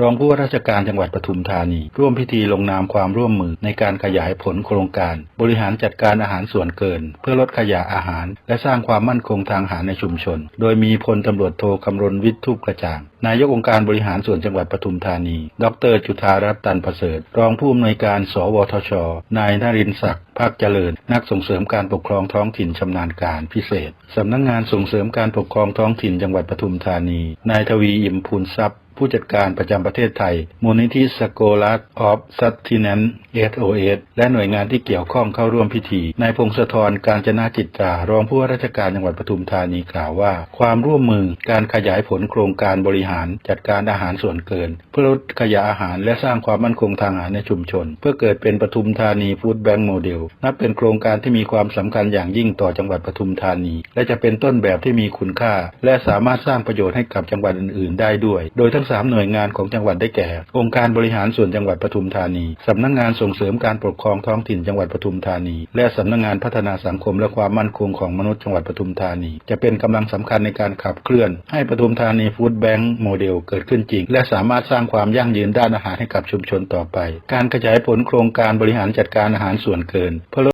รองผู้ว่าราชการจังหวัดปทุมธานี ร่วมพิธีลงนามความร่วมมือในการขยายผลโครงการ บริหารจัดการอาหารส่วนเกิน เพื่อลดขยะอาหาร และสร้างความมั่นคงทางอาหารในชุมชน โดยมีพลตำรวจโทคำรณวิทย์ทุบกระจ่าง นายกองค์การบริหารส่วนจังหวัดปทุมธานี ดร จุธารัตน์ตันประเสริฐ รองผู้อำนวยการ สวทช นายนรินทร์ศักดิ์ภาคเจริญ นักส่งเสริมการปกครองท้องถิ่นชำนาญการพิเศษสำนักงานส่งเสริมการปกครองท้องถิ่นจังหวัดปทุมธานี นายทวีอิ่มพูนทรัพย์ ผู้จัดการประจำประเทศไทย มูลนิธิสโกลัสออฟซัตทินแนนเอสโอเอสและหน่วยงานที่เกี่ยวข้องเข้าร่วมพิธี นายพงศธรการจนาจิตตรารองผู้ว่าราชการจังหวัดปทุมธานีกล่าวว่า ความร่วมมือการขยายผลโครงการบริหารจัดการอาหารส่วนเกิน เพื่อลดขยะอาหารและสร้างความมั่นคงทางอาหารในชุมชน เพื่อเกิดเป็นปทุมธานีฟู้ดแบงก์โมเดลนับเป็นโครงการที่มีความสำคัญอย่างยิ่งต่อจังหวัดปทุมธานี และจะเป็นต้นแบบที่มีคุณค่า และสามารถสร้างประโยชน์ให้กับจังหวัดอื่นๆ ได้ด้วย โดยทั้งสามหน่วยงานของจังหวัดได้แก่ องค์การบริหารส่วนจังหวัดปทุมธานี สำนักงานส่งเสริมการปกครองท้องถิ่นจังหวัดปทุมธานี และสำนักงานพัฒนาสังคมและความมั่นคงของมนุษย์จังหวัดปทุมธานี จะเป็นกำลังสำคัญในการขับเคลื่อน ให้ปทุมธานีฟู้ดแบงก์โมเดลเกิดขึ้นจริง และสามารถสร้างความยั่งยืนด้านอาหารให้กับชุมชนต่อไป การขยายผลโครงการบริหารจัดการอาหารส่วนเกินเพื่อ